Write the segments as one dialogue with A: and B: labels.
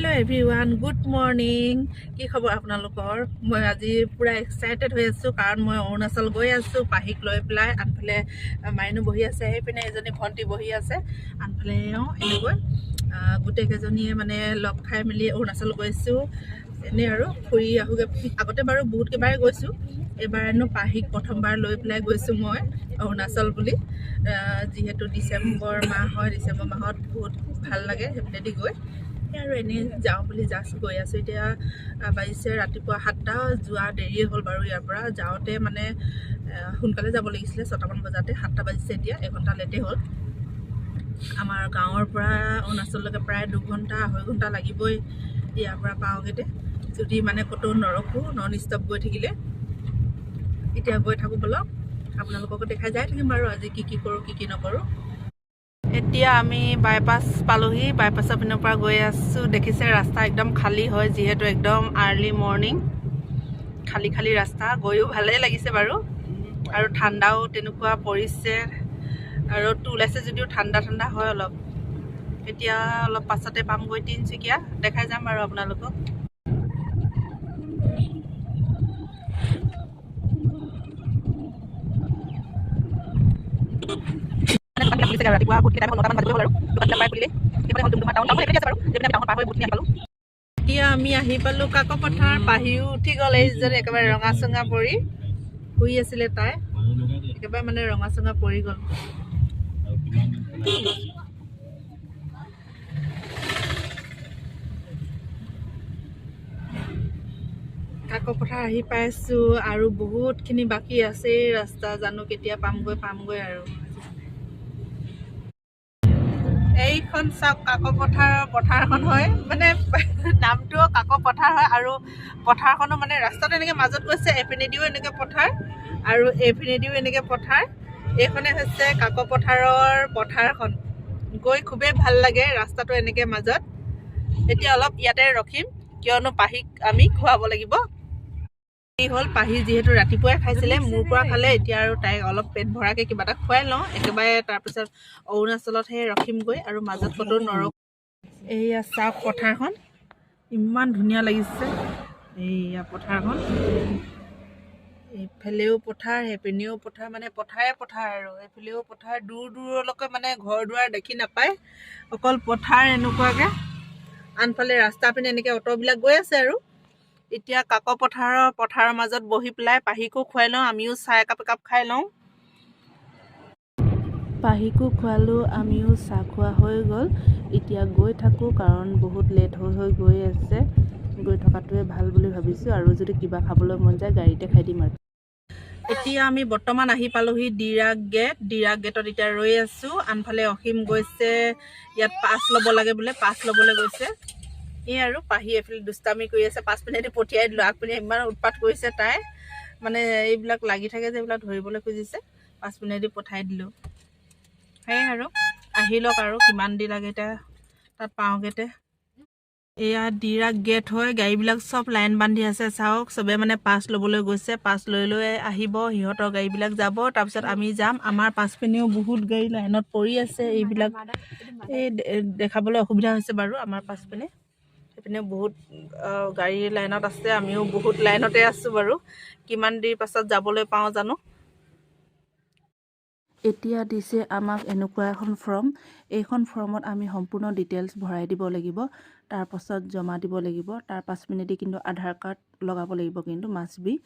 A: Hello' every one good morning কি খবৰ আপোনালোকৰ? মই আজি পূৰা এক্সাইটেড হৈ আছোঁ কাৰণ মই অৰুণাচল গৈ আছোঁ পাহিক লৈ পেলাই। আনফালে মাইনু বহি আছে সেইপিনে এজনী ভণ্টি বহি আছে। আনফালে এওঁ এনেকৈ গোটেইকেইজনীয়ে মানে লগ খাই মেলি অৰুণাচল গৈছোঁ। এনেই আৰু ফুৰি আহোগৈ। আগতে বাৰু বহুত কেইবাৰে গৈছোঁ। এইবাৰ হেনো পাহিক প্ৰথমবাৰ লৈ পেলাই গৈছোঁ মই অৰুণাচল বুলি। যিহেতু ডিচেম্বৰ মাহ হয় ডিচেম্বৰ মাহত বহুত ভাল লাগে সেইপিনেদি গৈ। আৰু এনেই যাওঁ বুলি জাষ্ট গৈ আছোঁ। এতিয়া বাজিছে ৰাতিপুৱা সাতটা যোৱা দেৰিয়ে হ'ল বাৰু ইয়াৰ পৰা। যাওঁতে মানে সোনকালে যাব লাগিছিলে ছটামান বজাতে। সাতটা বাজিছে এতিয়া এঘণ্টা লেটে হ'ল। আমাৰ গাঁৱৰ পৰা অৰুণাচললৈকে প্ৰায় দুঘণ্টা আঢ়ৈ ঘণ্টা লাগিবই ইয়াৰ পৰা পাওঁগৈতে। যদি মানে ক'তো নৰখোঁ নন ষ্টপ গৈ থাকিলে এতিয়া গৈ থাকোঁ বলক। আপোনালোককো দেখাই যাই থাকিম বাৰু আজি কি কি কৰোঁ কি কি নকৰোঁ। এতিয়া আমি বাইপাছ পালোহি। বাইপাছৰ পিনৰ পৰা গৈ আছোঁ। দেখিছে, ৰাস্তা একদম খালী হয়, যিহেতু একদম আৰ্লি মৰ্ণিং খালী খালী ৰাস্তা। গৈও ভালেই লাগিছে বাৰু। আৰু ঠাণ্ডাও তেনেকুৱা পৰিছে। ৰ'দটো ওলাইছে যদিও ঠাণ্ডা ঠাণ্ডা হয় অলপ। এতিয়া অলপ পাছতে পামগৈ তিনিচুকীয়া। দেখাই যাম বাৰু আপোনালোকক। আমি আহি পথাৰ উঠি গ'ল এইজনী একেবাৰে ৰঙা চঙা পৰি শুই আছিলে তাই। একেবাৰে মানে ৰঙা চঙা পৰি গ'ল। আহি আৰু বহুতখিনি বাকী আছে ৰাস্তা জানো কেতিয়া পামগৈ পামগৈ আৰু। এইখন চাওক কাক পথাৰৰ পথাৰখন হয়। মানে নামটোও কাক পথাৰ হয় আৰু পথাৰখনো মানে ৰাস্তাটো এনেকৈ মাজত গৈছে এইপিনেদিও এনেকৈ পথাৰ আৰু এইপিনেদিও এনেকৈ পথাৰ। এইখনে হৈছে কাক পথাৰৰ পথাৰখন। গৈ খুবেই ভাল লাগে ৰাস্তাটো এনেকৈ মাজত। এতিয়া অলপ ইয়াতে ৰখিম কিয়নো পাহিক আমি খুৱাব লাগিব। হ'ল পাহি যিহেতু ৰাতিপুৱাই খাইছিলে মোৰ পৰা খালে এতিয়া আৰু তাইক অলপ পেট ভৰাকৈ কিবা এটা খুৱাই লওঁ। একেবাৰে তাৰপিছত অৰুণাচলতহে ৰখিমগৈ আৰু মাজত ক'তো নৰখ এইয়া চাওক পথাৰখন ইমান ধুনীয়া লাগিছে। এইয়া পথাৰখন। এইফালেও পথাৰ সেইপিনেও পথাৰ মানে পথাৰে পথাৰ আৰু। এইফালেও পথাৰ দূৰ দূৰলৈকে মানে ঘৰ দুৱাৰ দেখি নাপায়। অকল পথাৰ এনেকুৱাকৈ। আনফালে ৰাস্তা পিনে এনেকৈ অ'টোবিলাক গৈ আছে আৰু। এতিয়া কাক পথাৰৰ পথাৰৰ মাজত বহি পেলাই পাহিকো খুৱাই লওঁ আমিও চাহ একাপ একাপ খাই লওঁ। পাহিকো খোৱালোঁ আমিও চাহ খোৱা হৈ গ'ল। এতিয়া গৈ থাকোঁ কাৰণ বহুত লেট হৈ হৈ গৈ আছে। গৈ থকাটোৱে ভাল বুলি ভাবিছোঁ আৰু যদি কিবা খাবলৈ মন যায় গাড়ীতে খাই দিম আৰু। এতিয়া আমি বৰ্তমান আহি পালোহি ডিৰাগ গেট। ডিৰাগ গেটত এতিয়া ৰৈ আছোঁ। আনফালে অসীম গৈছে ইয়াত পাছ ল'ব লাগে বোলে পাছ ল'বলৈ গৈছে। এই আৰু পাহি এইফালে দুষ্টামি কৰি আছে পাছপিনেদি পঠিয়াই দিলোঁ আগপিনে ইমান উৎপাত কৰিছে তাই। মানে এইবিলাক লাগি থাকে যে এইবিলাক ধৰিবলৈ খুজিছে পাছপিনেদি পঠাই দিলোঁ। সেয়াই আৰু আহি লওক আৰু কিমান দেৰি লাগে এতিয়া তাত পাওঁগৈতে এয়া ডিৰাগ গেট হয় গাড়ীবিলাক চব লাইন বান্ধি আছে চাওক চবে মানে পাছ ল'বলৈ গৈছে পাছ লৈ লৈ আহিব সিহঁতৰ গাড়ীবিলাক যাব তাৰপিছত আমি যাম আমাৰ পাছপিনেও বহুত গাড়ী লাইনত পৰি আছে এইবিলাক এই দে- দেখাবলৈ অসুবিধা হৈছে বাৰু আমাৰ পাছপিনে। সেইপিনে বহুত গাড়ী লাইনত আছে আমিও বহুত লাইনতে আছোঁ বাৰু। কিমান দেৰি পাছত যাবলৈ পাওঁ জানো? এতিয়া দিছে আমাক এনেকুৱা এখন ফৰ্ম। এইখন ফৰ্মত আমি সম্পূৰ্ণ ডিটেইলছ ভৰাই দিব লাগিব তাৰপাছত জমা দিব লাগিব। তাৰ পাঁচ মিনিটে কিন্তু আধাৰ কাৰ্ড লগাব লাগিব কিন্তু মাষ্ট বি।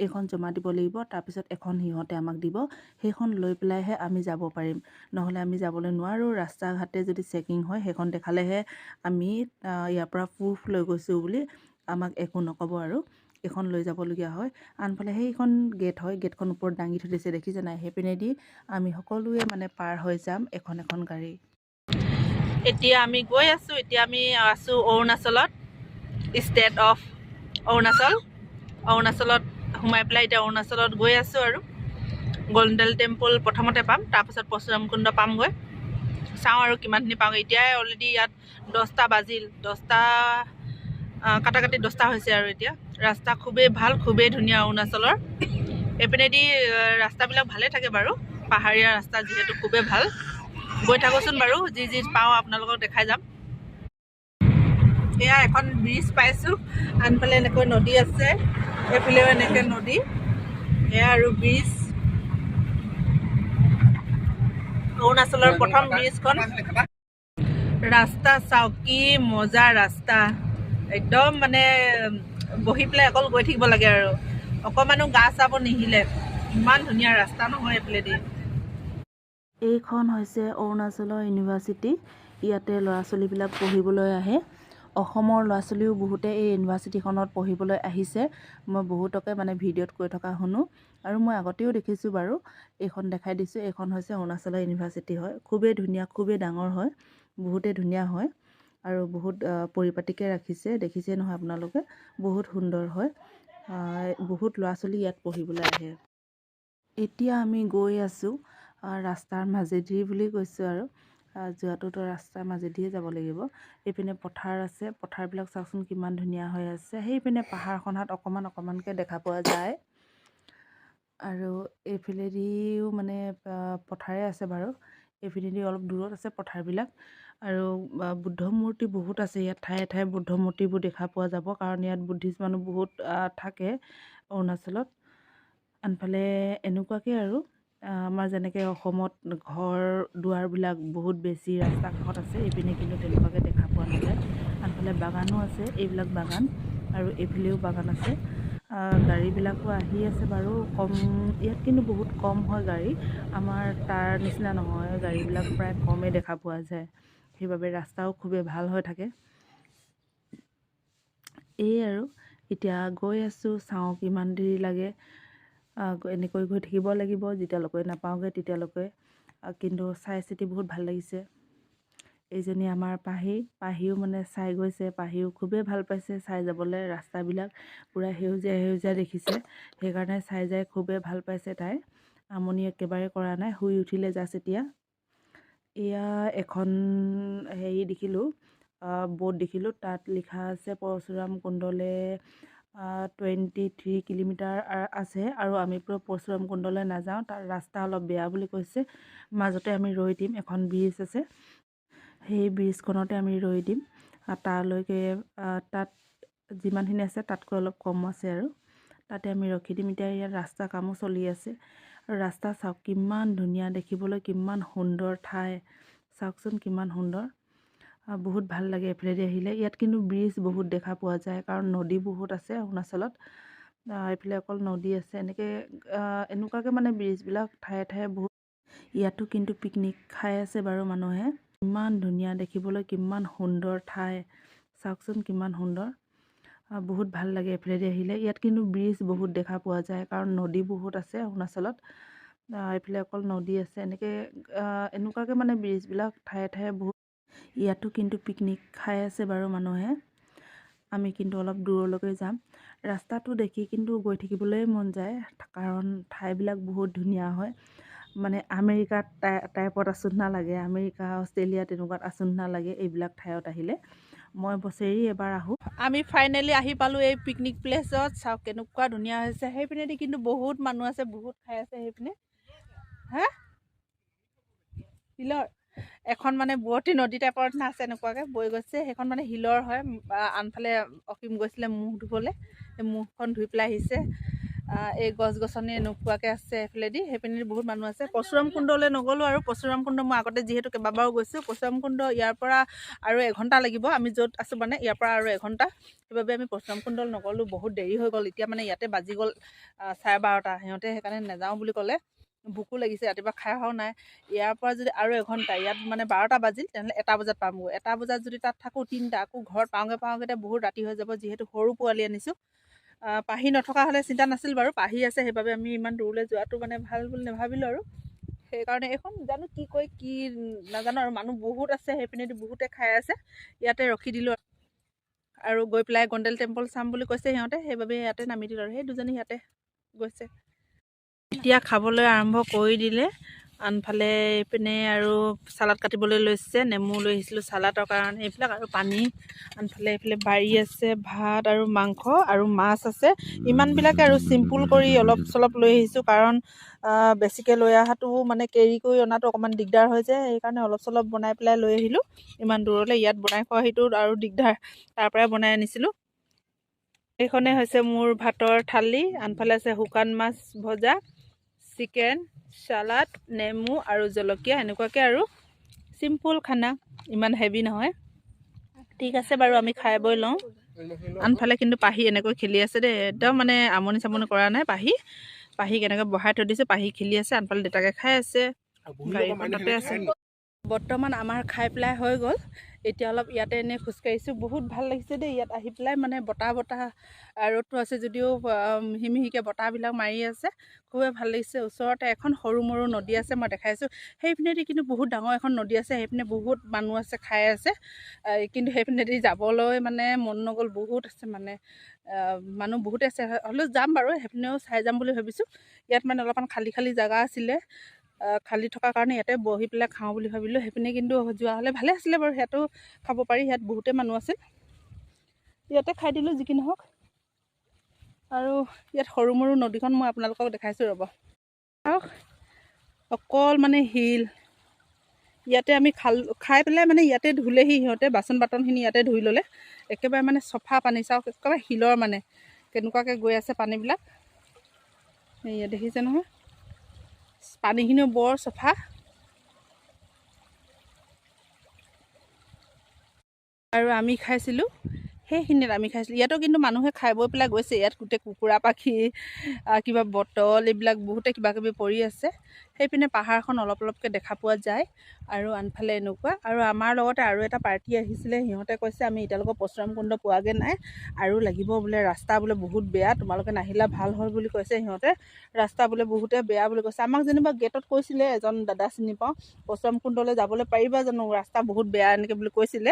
A: এইখন জমা দিব লাগিব তাৰপিছত এখন সিহঁতে আমাক দিব সেইখন লৈ পেলাইহে আমি যাব পাৰিম। নহ'লে আমি যাবলৈ নোৱাৰোঁ ৰাস্তা ঘাটে যদি চেকিং হয় সেইখন দেখালেহে আমি ইয়াৰ পৰা প্ৰুফ লৈ গৈছোঁ বুলি আমাক একো নক'ব আৰু এইখন লৈ যাবলগীয়া হয়। আনফালে সেইখন গেট হয় গেটখন ওপৰত দাঙি থৈ দিছে দেখিছে নাই সেইপিনেদি আমি সকলোৱে মানে পাৰ হৈ যাম এখন এখন গাড়ী। এতিয়া আমি গৈ আছোঁ এতিয়া আমি আছোঁ অৰুণাচলত ষ্টেট অফ অৰুণাচল। অৰুণাচলত সোমাই পেলাই এতিয়া অৰুণাচলত গৈ আছোঁ আৰু। গল্ডেন টেম্পল প্ৰথমতে পাম তাৰপাছত পৰশুৰামকুণ্ড পামগৈ। চাওঁ আৰু কিমানখিনি পাওঁগৈ এতিয়াই অলৰেডি ইয়াত দহটা বাজিল। দহটা আহ, কাটা কাটি দহটা হৈছে আৰু এতিয়া। ৰাস্তা খুবেই ভাল খুবেই ধুনীয়া অৰুণাচলৰ। এইপিনেদি ৰাস্তাবিলাক ভালে থাকে বাৰু। পাহাৰীয়া ৰাস্তা যিহেতু খুবেই ভাল। গৈ থাকোঁচোন বাৰু যি যি পাওঁ আপোনালোকক দেখাই যাম। এয়া এখন ব্ৰিজ পাইছোঁ। আনফালে এনেকৈ নদী আছে এইফালেও এনেকৈ নদী। এয়া আৰু ব্ৰিজ। অৰুণাচলৰ প্ৰথম ব্ৰিজখন। ৰাস্তা চাওক কি মজা ৰাস্তা। একদম মানে বহি পেলাই অকল গৈ থাকিব লাগে আৰু। অকণমানো গা চাব নিহিলে। ইমান ধুনীয়া ৰাস্তা নহয় এইফালেদি।
B: এইখন হৈছে অৰুণাচলৰ ইউনিভাৰ্চিটি। ইয়াতে ল'ৰা ছোৱালীবিলাক পঢ়িবলৈ আহে। অসমৰ ল'ৰা ছোৱালীও বহুতে এই ইউনিভাৰ্চিটিখনত পঢ়িবলৈ আহিছে। মই বহুতকে মানে ভিডিঅ'ত কৈ থকা শুনো। আৰু মই আগতেও দেখিছোঁ বাৰু এইখন দেখাই দিছোঁ। এইখন হৈছে অৰুণাচলৰ ইউনিভাৰ্চিটি হয়। খুবেই ধুনীয়া খুবেই ডাঙৰ হয়। বহুতেই ধুনীয়া হয়। আৰু বহুত পৰিপাটিকৈ ৰাখিছে। দেখিছে নহয় আপোনালোকে? বহুত সুন্দৰ হয়। বহুত ল'ৰা ছোৱালী ইয়াত পঢ়িবলৈ আহে। এতিয়া আমি গৈ আছোঁ ৰাস্তাৰ মাজেদি বুলি কৈছোঁ আৰু। যোৱাটোতো ৰাস্তাৰ মাজেদিয়ে যাব লাগিব। এইপিনে পথাৰ আছে পথাৰবিলাক চাওকচোন কিমান ধুনীয়া হৈ আছে। সেইপিনে পাহাৰখনত অকণমান অকণমানকৈ দেখা পোৱা যায়। আৰু এইফালেদিও মানে পথাৰে আছে বাৰু। এইপিনেদি অলপ দূৰত আছে পথাৰবিলাক। আৰু বুদ্ধ মূৰ্তি বহুত আছে। ইয়াত ঠায়ে ঠায়ে বুদ্ধ মূৰ্তিবোৰ দেখা পোৱা যাব। কাৰণ ইয়াত বুদ্ধিষ্ট মানুহ বহুত থাকে অৰুণাচলত। আনফালে এনেকুৱাকৈ আৰু। আমাৰ যেনেকৈ অসমত ঘৰ দুৱাৰবিলাক বহুত বেছি ৰাস্তা কাষত আছে এইপিনে কিন্তু তেনেকুৱাকৈ দেখা পোৱা নাযায়। আনফালে বাগানো আছে এইবিলাক বাগান আৰু এইফালেও বাগান আছে। গাড়ীবিলাকো আহি আছে বাৰু কম ইয়াত কিন্তু বহুত কম হয় গাড়ী। আমাৰ তাৰ নিচিনা নহয় গাড়ীবিলাক প্ৰায় কমেই দেখা পোৱা যায়। সেইবাবে ৰাস্তাও খুবেই ভাল হৈ থাকে। এই আৰু এতিয়া গৈ আছোঁ চাওঁ কিমান দেৰি লাগে। এনেকৈ গৈ থাকিব লাগিব যেতিয়ালৈকে নাপাওঁগৈ তেতিয়ালৈকে। কিন্তু চাই চিতি বহুত ভাল লাগিছে। এইজনী আমাৰ পাহি পাহিও মানে চাই গৈছে পাহিও খুবেই ভাল পাইছে চাই যাবলৈ ৰাস্তাবিলাক পূৰা সেউজীয়া সেউজীয়া দেখিছে। সেইকাৰণে চাই যাই খুবেই ভাল পাইছে তাই। আমনি একেবাৰে কৰা নাই শুই উঠিলে জাষ্ট এতিয়া। এয়া এখন হেৰি দেখিলোঁ ব'ৰ্ড দেখিলোঁ তাত লিখা আছে পৰশুৰাম কুণ্ডলে টুৱেণ্টি থ্ৰী কিলোমিটাৰ আছে আৰু আমি পূৰা পৰশুৰাম কুণ্ডলৈ নাযাওঁ। তাৰ ৰাস্তা অলপ বেয়া বুলি কৈছে। মাজতে আমি ৰৈ দিম। এখন ব্ৰিজ আছে। সেই ব্ৰিজখনতে আমি ৰৈ দিম। তালৈকে তাত যিমানখিনি আছে তাতকৈ অলপ কম আছে আৰু। তাতে আমি ৰখি দিম। এতিয়া ইয়াত ৰাস্তা কামো চলি আছে। আৰু ৰাস্তা চাওক কিমান ধুনীয়া। দেখিবলৈ কিমান সুন্দৰ ঠাই। চাওকচোন কিমান সুন্দৰ। বহুত ভাল লাগে এইফালেদি আহিলে। ইয়াত কিন্তু ব্ৰিজ বহুত দেখা পোৱা যায় কাৰণ নদী বহুত আছে অৰুণাচলত। এইফালে অকল নদী আছে। এনেকৈ এনেকুৱাকৈ মানে ব্ৰিজবিলাক ঠায়ে ঠায়ে বহুত ইয়াতো কিন্তু পিকনিক খাই আছে বাৰু মানুহে। ইমান ধুনীয়া দেখিবলৈ কিমান সুন্দৰ ঠাই। চাওকচোন কিমান সুন্দৰ। বহুত ভাল লাগে এইফালেদি আহিলে। ইয়াত কিন্তু ব্ৰিজ বহুত দেখা পোৱা যায় কাৰণ নদী বহুত আছে অৰুণাচলত। এইফালে অকল নদী আছে। এনেকৈ এনেকুৱাকৈ মানে ব্ৰিজবিলাক ঠায়ে ঠায়ে বহুত ইয়াতো কিন্তু পিকনিক খাই আছে বাৰু মানুহে। আমি কিন্তু অলপ দূৰলৈকে যাম। ৰাস্তাটো দেখি কিন্তু গৈ থাকিবলৈ মন যায় কাৰণ ঠাইবিলাক বহুত ধুনীয়া হয়। মানে আমেৰিকাত টাই টাইপত আছোঁ নিচিনা লাগে আমেৰিকা অষ্ট্ৰেলিয়া তেনেকুৱাত আছোঁ নিচিনা লাগে এইবিলাক ঠাইত আহিলে। মই বছৰি এবাৰ আহোঁ।
A: আমি ফাইনেলি আহি পালোঁ এই পিকনিক প্লেচত। চাওক কেনেকুৱা ধুনীয়া হৈছে। সেইপিনেদি কিন্তু বহুত মানুহ আছে বহুত খাই আছে সেইপিনে। হা? শিলৰ এখন মানে বুৱতী নদী টাইপৰ নিচিনা আছে এনেকুৱাকৈ বৈ গৈছে। সেইখন মানে শিলৰ হয় আনফালে অসীম গৈছিলে মুখ ধুবলৈ। সেই মুখখন ধুই পেলাই আহিছে। এই গছ গছনি এনেকুৱাকৈ আছে সেইফালেদি সেইপিনেদি বহুত মানুহ আছে। পৰশুৰাম কুণ্ডলৈ নগ'লোঁ আৰু পৰশুৰাম কুণ্ড মই আগতে যিহেতু কেইবাবাৰো গৈছোঁ। পৰশুৰাম কুণ্ড ইয়াৰ পৰা আৰু এঘণ্টা লাগিব। আমি য'ত আছোঁ মানে ইয়াৰ পৰা আৰু এঘণ্টা। সেইবাবে আমি পৰশুৰাম কুণ্ডল নগ'লোঁ। বহুত দেৰি হৈ গ'ল। এতিয়া মানে ইয়াতে বাজি গ'ল চাৰে বাৰটা। সিহঁতে সেইকাৰণে নাযাওঁ বুলি ক'লে। ভোকো লাগিছে ৰাতিপুৱা খাই অহাও নাই। ইয়াৰ পৰা যদি আৰু এঘণ্টা ইয়াত মানে বাৰটা বাজিল তেনেহ'লে এটা বজাত পামগৈ। এটা বজাত যদি তাত থাকোঁ তিনিটা আকৌ ঘৰত পাওঁগৈ পাওঁগৈ বহুত ৰাতি হৈ যাব যিহেতু সৰু পোৱালি আনিছোঁ। পাহি নথকা হ'লে চিন্তা নাছিল বাৰু পাহি আছে সেইবাবে আমি ইমান দূৰলৈ যোৱাটো মানে ভাল বুলি নাভাবিলোঁ আৰু। সেইকাৰণে এইখন জানো কি কয় কি নাজানো আৰু মানুহ বহুত আছে সেইপিনেদি বহুতে খাই আছে ইয়াতে ৰখি দিলোঁ আৰু গৈ পেলাই গণ্ডেল টেম্পল চাম বুলি কৈছে সিহঁতে সেইবাবে ইয়াতে নামি দিলোঁ আৰু সেই দুজনী ইয়াতে গৈছে। এতিয়া খাবলৈ আৰম্ভ কৰি দিলে। আনফালে এইপিনে আৰু চালাড কাটিবলৈ লৈছে নেমু লৈ আহিছিলোঁ চালাডৰ কাৰণে এইবিলাক আৰু পানী। আনফালে এইফালে বাৰী আছে ভাত আৰু মাংস আৰু মাছ আছে। ইমানবিলাকে আৰু চিম্পুল কৰি অলপ চলপ লৈ আহিছোঁ কাৰণ বেছিকৈ লৈ অহাটো মানে কেৰি কৰি অনাটো অকণমান দিগদাৰ হৈ যায় সেইকাৰণে অলপ চলপ বনাই পেলাই লৈ আহিলোঁ। ইমান দূৰলৈ ইয়াত বনাই খোৱা সেইটো আৰু দিগদাৰ তাৰ পৰাই বনাই আনিছিলোঁ। এইখনে হৈছে মোৰ ভাতৰ থালি আনফালে আছে শুকান মাছ ভজা। চিকেন চালাড নেমু আৰু জলকীয়া এনেকুৱাকৈ আৰু চিম্পুল খানা। ইমান হেভি নহয়। ঠিক আছে বাৰু আমি খাই বৈ লওঁ। আনফালে কিন্তু পাহি এনেকৈ খেলি আছে দেই। একদম মানে আমনি চামনি কৰা নাই পাহি। পাহিক এনেকৈ বহাই থৈ দিছোঁ পাহি খেলি আছে আনফালে দেউতাকে খাই আছে। গাড়ীখন আছে। বৰ্তমান আমাৰ খাই পেলাই হৈ গ'ল। এতিয়া অলপ ইয়াতে এনেই খোজকাঢ়িছোঁ। বহুত ভাল লাগিছে দেই ইয়াত আহি পেলাই মানে বতাহ বতাহ ৰ'দটো আছে যদিও আহ, মিহি মিহিকৈ বতাহবিলাক মাৰি আছে। খুবেই ভাল লাগিছে। ওচৰতে এখন সৰু মৰু নদী আছে মই দেখাইছোঁ। সেইপিনেদি কিন্তু বহুত ডাঙৰ এখন নদী আছে। সেইপিনে বহুত মানুহ আছে খাই আছে। কিন্তু সেইপিনেদি যাবলৈ মানে মন নগ'ল। বহুত আছে মানে মানুহ বহুতে আছে। হ'লেও যাম বাৰু সেইপিনেও চাই যাম বুলি ভাবিছোঁ। ইয়াত মানে অলপমান খালী খালী জেগা আছিলে। খালী থকাৰ কাৰণে ইয়াতে বহি পেলাই খাওঁ বুলি ভাবিলোঁ। সেইপিনে কিন্তু যোৱা হ'লে ভালে আছিলে বাৰু ইয়াতো খাব পাৰি ইয়াত বহুতে মানুহ আছিল। ইয়াতে খাই দিলোঁ যি কি নহওক। আৰু ইয়াত সৰু মৰু নদীখন মই আপোনালোকক দেখাইছোঁ ৰ'ব। চাওক অকল মানে শিল। ইয়াতে আমি খাল খাই পেলাই মানে ইয়াতে ধুলেহি সিহঁতে বাচন বাটনখিনি ইয়াতে ধুই ল'লে। একেবাৰে মানে চফা পানী চাওক একেবাৰে শিলৰ মানে কেনেকুৱাকৈ গৈ আছে পানীবিলাক। এয়া দেখিছে নহয়। পানীখিনিও বৰ চফা। আৰু আমি খাইছিলোঁ সেইখিনিত আমি খাইছিলোঁ। ইয়াতো কিন্তু মানুহে খাই বৈ পেলাই গৈছে। ইয়াত গোটেই কুকুৰা পাখি কিবা বটল এইবিলাক বহুতে কিবা কিবি পৰি আছে। সেইপিনে পাহাৰখন অলপ অলপকৈ দেখা পোৱা যায় আৰু আনফালে এনেকুৱা। আৰু আমাৰ লগতে আৰু এটা পাৰ্টি আহিছিলে সিহঁতে কৈছে আমি এতিয়ালৈকে পৰশুৰাম কুণ্ড পোৱাগৈ নাই আৰু লাগিব বোলে ৰাস্তা বোলে বহুত বেয়া তোমালোকে নাহিলা ভাল হ'ল বুলি কৈছে সিহঁতে। ৰাস্তা বোলে বহুতে বেয়া বুলি কৈছে। আমাক যেনিবা গেটত কৈছিলে এজন দাদা চিনি পাওঁ পৰশুৰাম কুণ্ডলৈ যাবলৈ পাৰিবা জানো ৰাস্তা বহুত বেয়া এনেকৈ বুলি কৈছিলে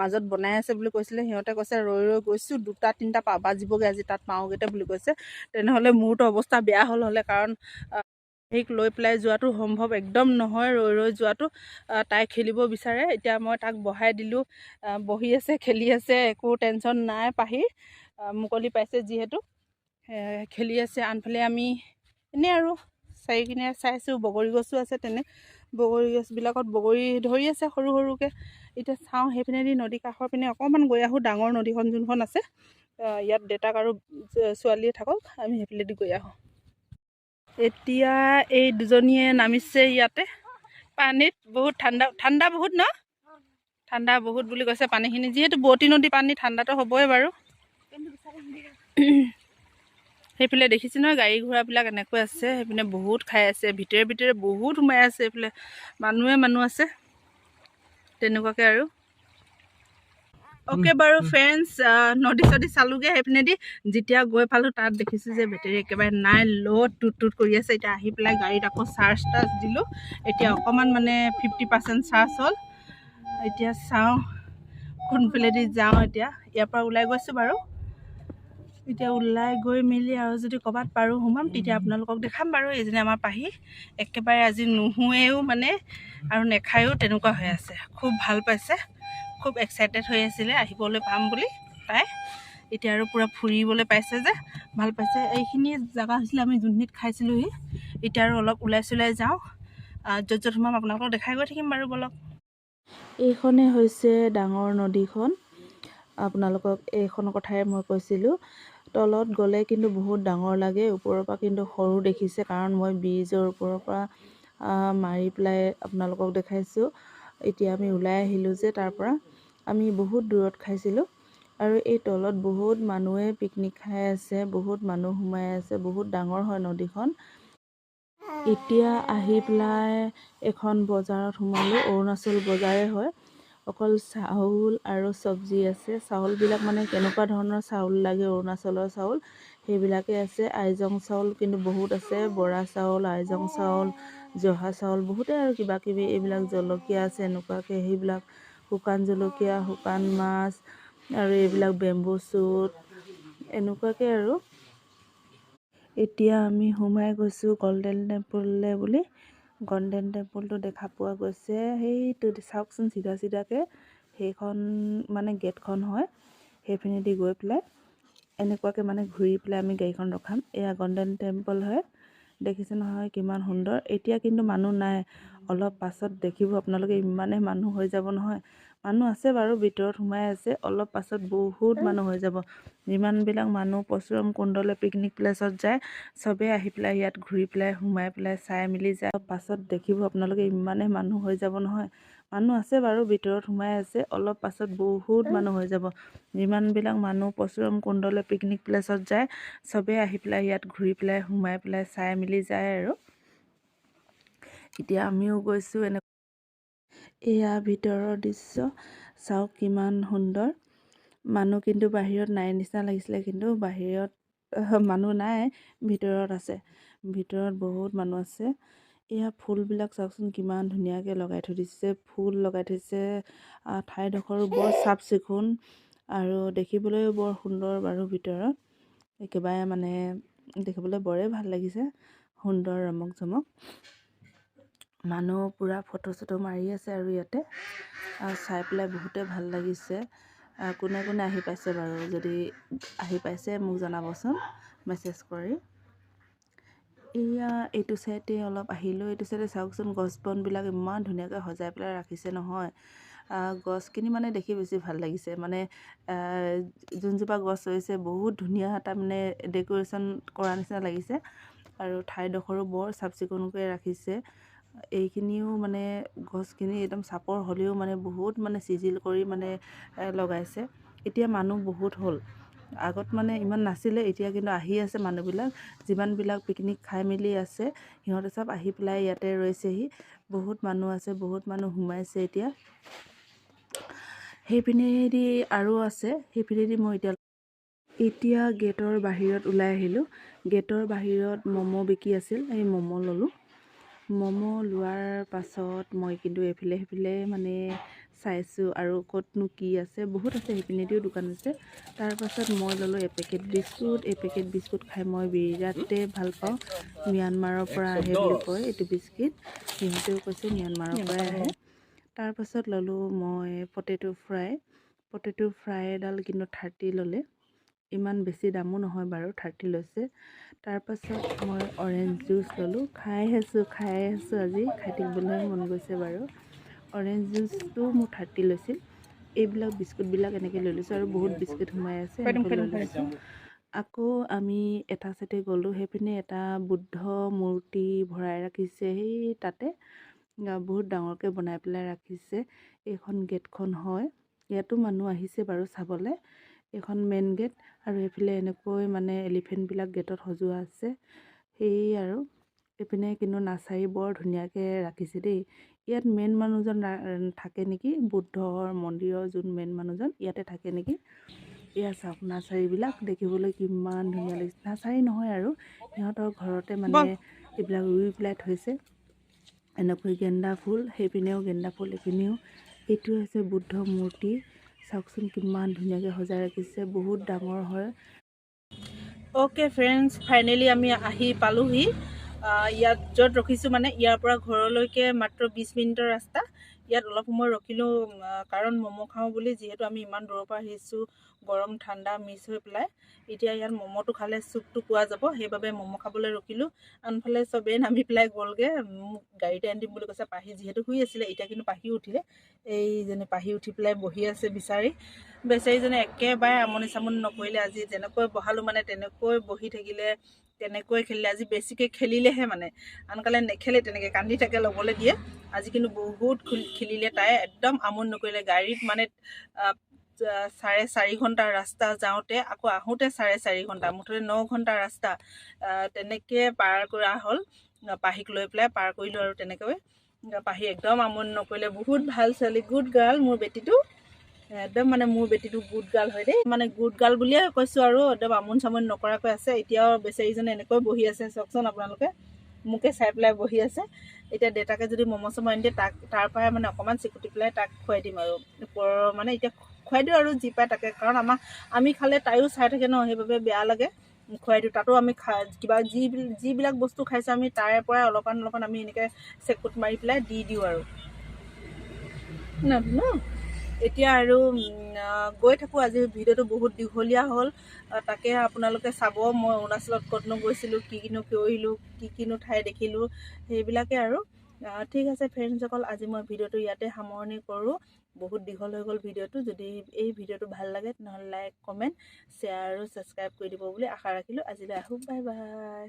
A: মাজত বনাই আছে বুলি কৈছিলে। সিহঁতে কৈছে ৰৈ ৰৈ গৈছোঁ দুটা তিনিটা বাজিবগৈ আজি তাত পাওঁগৈতে বুলি কৈছে। তেনেহ'লে মোৰতো অৱস্থা বেয়া হ'ল হ'লে কাৰণ সেইক লৈ পেলাই যোৱাটো সম্ভৱ একদম নহয়। ৰৈ ৰৈ যোৱাটো তাই খেলিব বিচাৰে। এতিয়া মই তাক বহাই দিলোঁ। বহি আছে খেলি আছে একো টেনশ্যন নাই। আহ, মুকলি পাইছে যিহেতু। খেলি আছে। আনফালে আমি এনেই আৰু চাৰি কিনে চাইছোঁ। বগৰী গছো আছে তেনে। বগৰী গছবিলাকত বগৰী ধৰি আছে সৰু সৰুকৈ। এতিয়া চাওঁ সেইপিনেদি নদী কাষৰ পিনে অকণমান গৈ আহোঁ। ডাঙৰ নদীখন যোনখন আছে ইয়াত দেউতাক আৰু ছোৱালীয়ে থাকক। আমি সেইফালেদি গৈ আহোঁ। এতিয়া এই দুজনীয়ে নামিছে ইয়াতে। পানীত বহুত ঠাণ্ডা ঠাণ্ডা বহুত ন? ঠাণ্ডা বহুত বুলি কৈছে পানীখিনি। যিহেতু বোৱতী নদী পানী ঠাণ্ডাটো হ'বই বাৰু। সেইফালে দেখিছে নহয় গাড়ী ঘোঁৰাবিলাক এনেকৈ আছে। সেইপিনে বহুত খাই আছে। ভিতৰে ভিতৰে বহুত সোমাই আছে এইফালে। মানুহে মানুহ আছে। তেনেকুৱাকৈ আৰু। অ'কে বাৰু ফ্ৰেণ্ডছ নদী চদী চালোগৈ সেইপিনেদি। যেতিয়া গৈ পালোঁ তাত দেখিছোঁ যে বেটেৰী একেবাৰে নাই ল'ড টুট টুট কৰি আছে। এতিয়া আহি পেলাই গাড়ীত আকৌ চাৰ্জ তাৰ্জ দিলোঁ। এতিয়া অকণমান মানে ফিফটি পাৰ্চেণ্ট চাৰ্জ হ'ল। এতিয়া চাওঁ কোনফালেদি যাওঁ এতিয়া। ইয়াৰ পৰা ওলাই গৈছোঁ বাৰু। এতিয়া ওলাই গৈ মেলি আৰু যদি ক'ৰবাত পাৰোঁ সোমাম তেতিয়া আপোনালোকক দেখাম বাৰু। এইজনী আমাৰ পাহি। একেবাৰে আজি নুশুৱেও মানে আৰু নেখায়ো তেনেকুৱা হৈ আছে। খুব ভাল পাইছে। খুব এক্সাইটেড হৈ আছিলে আহিবলৈ পাম বুলি তাই এতিয়া আৰু পূৰা ফুৰিবলৈ পাইছে যে ভাল পাইছে। এইখিনি জেগা হৈছিলে আমি যোনখিনিত খাইছিলোঁহি এতিয়া আৰু অলপ ওলাই চোলাই যাওঁ। য'ত য'ত সোমাম আপোনালোকক দেখাই গৈ থাকিম বাৰু বলক।
B: এইখনেই হৈছে ডাঙৰ নদীখন। আপোনালোকক এইখন কথাই মই কৈছিলোঁ তলত গ'লে কিন্তু বহুত ডাঙৰ লাগে ওপৰৰ পৰা কিন্তু সৰু দেখিছে কাৰণ মই ব্ৰিজৰ ওপৰৰ পৰা মাৰি পেলাই আপোনালোকক দেখাইছোঁ। এতিয়া আমি ওলাই আহিলোঁ যে তাৰ পৰা। আমি বহুত দূৰত খাইছিলোঁ। আৰু এই তলত বহুত মানুহে পিকনিক খাই আছে বহুত মানুহ সোমাই আছে বহুত ডাঙৰ হয় নদীখন। এতিয়া আহি পেলাই এখন বজাৰত সোমালোঁ অৰুণাচল বজাৰে হয়। অকল চাউল আৰু চব্জি আছে। চাউলবিলাক মানে কেনেকুৱা ধৰণৰ চাউল লাগে অৰুণাচলৰ চাউল? সেইবিলাকে আছে। আইজং চাউল কিন্তু বহুত আছে বৰা চাউল আইজং চাউল জহা চাউল বহুতে আৰু কিবা কিবি এইবিলাক জলকীয়া আছে এনেকুৱাকৈ সেইবিলাক শুকান জলকীয়া শুকান মাছ আৰু এইবিলাক বেম্বু চুট এনেকুৱাকৈ আৰু। এতিয়া আমি সোমাই গৈছোঁ গল্ডেন টেম্পললৈ বুলি। গল্ডেন টেম্পলটো দেখা পোৱা গৈছে। সেইটো চাওকচোন চিধা চিধাকৈ। সেইখন মানে গেটখন হয়। সেইপিনেদি গৈ পেলাই এনেকুৱাকৈ মানে ঘূৰি পেলাই আমি গাড়ীখন ৰখাম। এয়া গল্ডেন টেম্পল হয়। দেখিছে নহয় কিমান সুন্দৰ। এতিয়া কিন্তু মানুহ নাই। অলপ পাছত দেখিব আপোনালোকে ইমানেই মানুহ হৈ যাব নহয়। মানুহ আছে বাৰু ভিতৰত সোমাই আছে। অলপ পাছত বহুত মানুহ হৈ যাব। যিমানবিলাক মানুহ পৰশুৰাম কুণ্ডলৈ পিকনিক প্লেচত যায় চবেই আহি পেলাই ইয়াত ঘূৰি পেলাই সোমাই পেলাই চাই মেলি যায়। পাছত দেখিব আপোনালোকে ইমানেই মানুহ হৈ যাব নহয়। মানুহ আছে বাৰু ভিতৰত সোমাই আছে। অলপ পাছত বহুত মানুহ হৈ যাব। যিমানবিলাক মানুহ পৰশুৰাম কুণ্ডলৈ পিকনিক প্লেচত যায় চবেই আহি পেলাই ইয়াত ঘূৰি পেলাই সোমাই পেলাই চাই মেলি যায় আৰু। এতিয়া আমিও গৈছোঁ এনে এয়া ভিতৰৰ দৃশ্য। চাওক কিমান সুন্দৰ। মানুহ কিন্তু বাহিৰত নাই নিচিনা লাগিছিলে কিন্তু বাহিৰত মানুহ নাই ভিতৰত আছে। ভিতৰত বহুত মানুহ আছে। এয়া ফুলবিলাক চাওকচোন কিমান ধুনীয়াকৈ লগাই থৈ দিছে ফুল লগাই থৈছে। ঠাইডোখৰো বৰ চাফ চিকুণ আৰু দেখিবলৈও বৰ সুন্দৰ বাৰু ভিতৰত। একেবাৰে মানে দেখিবলৈ বৰে ভাল লাগিছে। সুন্দৰ ৰমক জমক মানুহ পূৰা ফটো চটো মাৰি আছে আৰু ইয়াতে। চাই পেলাই বহুতে ভাল লাগিছে। কোনে কোনে আহি পাইছে বাৰু? যদি আহি পাইছে মোক জনাবচোন। মেছেজ কৰি। এয়া এইটো চাইডে অলপ আহিলোঁ। এইটো চাইডে চাওকচোন গছ বনবিলাক ইমান ধুনীয়াকৈ সজাই পেলাই ৰাখিছে নহয়। গছখিনি মানে দেখি বেছি ভাল লাগিছে। মানে যোনজোপা গছ হৈছে বহুত ধুনীয়া এটা মানে ডেক'ৰেশ্যন কৰা নিচিনা লাগিছে। আৰু ঠাইডোখৰো বৰ চাফ চিকুণকৈ ৰাখিছে। এইখিনিও মানে গছখিনি একদম চাপৰ হ'লেও মানে বহুত মানে চিজিল কৰি মানে লগাইছে। এতিয়া মানুহ বহুত হ'ল। আগত মানে ইমান নাছিলে এতিয়া কিন্তু আহি আছে মানুহবিলাক। যিমানবিলাক পিকনিক খাই মেলি আছে সিহঁতে চব আহি পেলাই ইয়াতে ৰৈছেহি। বহুত মানুহ আছে বহুত মানুহ সোমাইছে এতিয়া। সেইপিনেদি আৰু আছে সেইপিনেদি মই এতিয়া এতিয়া গেটৰ বাহিৰত ওলাই আহিলোঁ। গেটৰ বাহিৰত ম'ম' বিকি আছিল এই ম'ম' ল'লোঁ। ম'ম' লোৱাৰ পাছত মই কিন্তু এইফালে সেইফালে মানে চাইছোঁ আৰু ক'তনো কি আছে বহুত আছে সেইপিনেদিও দোকান আছে। তাৰপাছত মই ল'লোঁ এপেকেট বিস্কুট এই পেকেট বিস্কুট খাই মই বিৰাটেই ভাল পাওঁ। ম্যানমাৰৰ পৰা আহে বুলি কয় এইটো বিস্কিট। সিহঁতেও কৈছে ম্যানমাৰৰ পৰাই আহে। তাৰপাছত ল'লোঁ মই পটেটো ফ্ৰাই। পটেটো ফ্ৰাই এডাল কিন্তু থাৰ্টি ল'লে। ইমান বেছি দামো নহয় বাৰু থাৰ্টি লৈছে। তাৰপাছত মই অৰেঞ্জ জুচ ল'লোঁ। খাই আছোঁ খাই আছোঁ আজি খাই থাকিবলৈ মন গৈছে বাৰু। অৰেঞ্জ জুচটো মোৰ থাৰ্টি লৈছিল। এইবিলাক বিস্কুটবিলাক এনেকৈ লৈ লৈছোঁ আৰু বহুত বিস্কুট সোমাই আছে এনেকৈ লৈ লৈছোঁ। আকৌ আমি এটা চাইডে গ'লোঁ সেইপিনে এটা বুদ্ধ মূৰ্তি ভৰাই ৰাখিছে সেই তাতে বহুত ডাঙৰকৈ বনাই পেলাই ৰাখিছে। এইখন গেটখন হয়। ইয়াতো মানুহ আহিছে বাৰু চাবলৈ। এইখন মেইন গেট আৰু এইফালে এনেকৈ মানে এলিফেণ্টবিলাক গেটত সজোৱা আছে। সেয়ে আৰু এইপিনে কিন্তু নাৰ্চাৰী বৰ ধুনীয়াকৈ ৰাখিছে দেই। ইয়াত মেইন মানুহজন থাকে নেকি? বুদ্ধৰ মন্দিৰৰ যোন মেইন মানুহজন ইয়াতে থাকে নেকি? এয়া চাওক নাৰ্চাৰীবিলাক দেখিবলৈ কিমান ধুনীয়া লাগিছে। নাৰ্চাৰী নহয় আৰু সিহঁতৰ ঘৰতে মানে এইবিলাক ৰুই পেলাই থৈছে। এনেকৈ গেন্দা ফুল সেইপিনেও গেন্দা ফুল এইপিনেও। এইটো হৈছে বুদ্ধ মূৰ্তি। চাওকচোন কিমান ধুনীয়াকৈ সজাই ৰাখিছে বহুত ডাঙৰ হয়।
A: অ'কে ফ্ৰেণ্ডছ ফাইনেলি আমি আহি পালোহি। ইয়াত য'ত ৰখিছোঁ মানে ইয়াৰ পৰা ঘৰলৈকে মাত্ৰ বিছ মিনিটৰ ৰাস্তা। ইয়াত অলপ সময় ৰখিলোঁ কাৰণ ম'ম' খাওঁ বুলি যিহেতু আমি ইমান দূৰৰ পৰা আহিছোঁ গৰম ঠাণ্ডা মিক্স হৈ পেলাই এতিয়া ইয়াত ম'ম'টো খালে চুপটো পোৱা যাব সেইবাবে ম'ম' খাবলৈ ৰখিলোঁ। আনফালে চবেই নামি পেলাই গ'লগৈ মোক গাড়ীতে আনি দিম বুলি কৈছে পাহি যিহেতু শুই আছিলে এতিয়া কিন্তু পাহি উঠিলে এইজনী পাহি উঠি পেলাই বহি আছে বিচাৰি। বেচাৰীজনী একেবাৰে আমনি চামনি নকৰিলে আজি যেনেকৈ বহালোঁ মানে তেনেকৈ বহি থাকিলে তেনেকৈ খেলিলে আজি বেছিকৈ খেলিলেহে মানে। আনকালে নেখেলে তেনেকৈ কান্দি থাকে ল'বলৈ দিয়ে। আজি কিন্তু বহুত খুল- খেলিলে তাই একদম আমনি নকৰিলে। গাড়ীত মানে চাৰে চাৰি ঘণ্টাৰ ৰাস্তা যাওঁতে আকৌ আহোঁতে চাৰে চাৰি ঘণ্টা মুঠতে ন ঘণ্টাৰ ৰাস্তা তেনেকৈ পাৰ কৰা হ'ল। পাহিক লৈ পেলাই পাৰ কৰিলোঁ আৰু তেনেকৈ। পাহি একদম আমনি নকৰিলে। বহুত ভাল ছোৱালী গুড গাৰ্ল মোৰ বেটীটো। একদম মানে মোৰ বেটীটো গুড গাৰ্ল হয় দেই। মানে গুড গাৰ্ল বুলিয়ে কৈছোঁ আৰু একদম আমনি চামনি নকৰাকৈ আছে। এতিয়াও বেচাৰীজনে এনেকৈ বহি আছে চাওকচোন আপোনালোকে। মোকে চাই পেলাই বহি আছে। এতিয়া দেউতাকে যদি ম'ম' চম' আনি দিয়ে তাক তাৰ পৰাই মানে অকণমান চিকুটি পেলাই তাক খুৱাই দিম আৰু। ওপৰৰ মানে এতিয়া খুৱাই দিওঁ আৰু যি পায় তাকে। কাৰণ আমাক আমি খালে তাইও চাই থাকে ন সেইবাবে বেয়া লাগে। খুৱাই দিওঁ। তাতো আমি খা কিবা যি যিবিলাক বস্তু খাইছোঁ আমি তাৰে পৰাই অলপমান অলপমান আমি এনেকৈ চেকুত মাৰি পেলাই দি দিওঁ আৰু। ন? এতিয়া আৰু গৈ থাকোঁ। আজি ভিডিঅ'টো বহুত দীঘলীয়া হ'ল। তাকে আপোনালোকে চাব মই অৰুণাচলত ক'তনো গৈছিলোঁ কি কিনো কৰিলোঁ কি কিনো ঠাই দেখিলোঁ সেইবিলাকে আৰু। ঠিক আছে ফ্ৰেণ্ডসকল আজি মই ভিডিঅ'টো ইয়াতে সামৰণি কৰোঁ। বহুত দীঘল হৈ গ'ল ভিডিঅ'টো। যদি এই ভিডিঅ'টো ভাল লাগে তেনেহ'লে লাইক কমেণ্ট শ্বেয়াৰ আৰু ছাবস্ক্ৰাইব কৰি দিব বুলি আশা ৰাখিলোঁ। আজিলৈ আহোঁ। Bye bye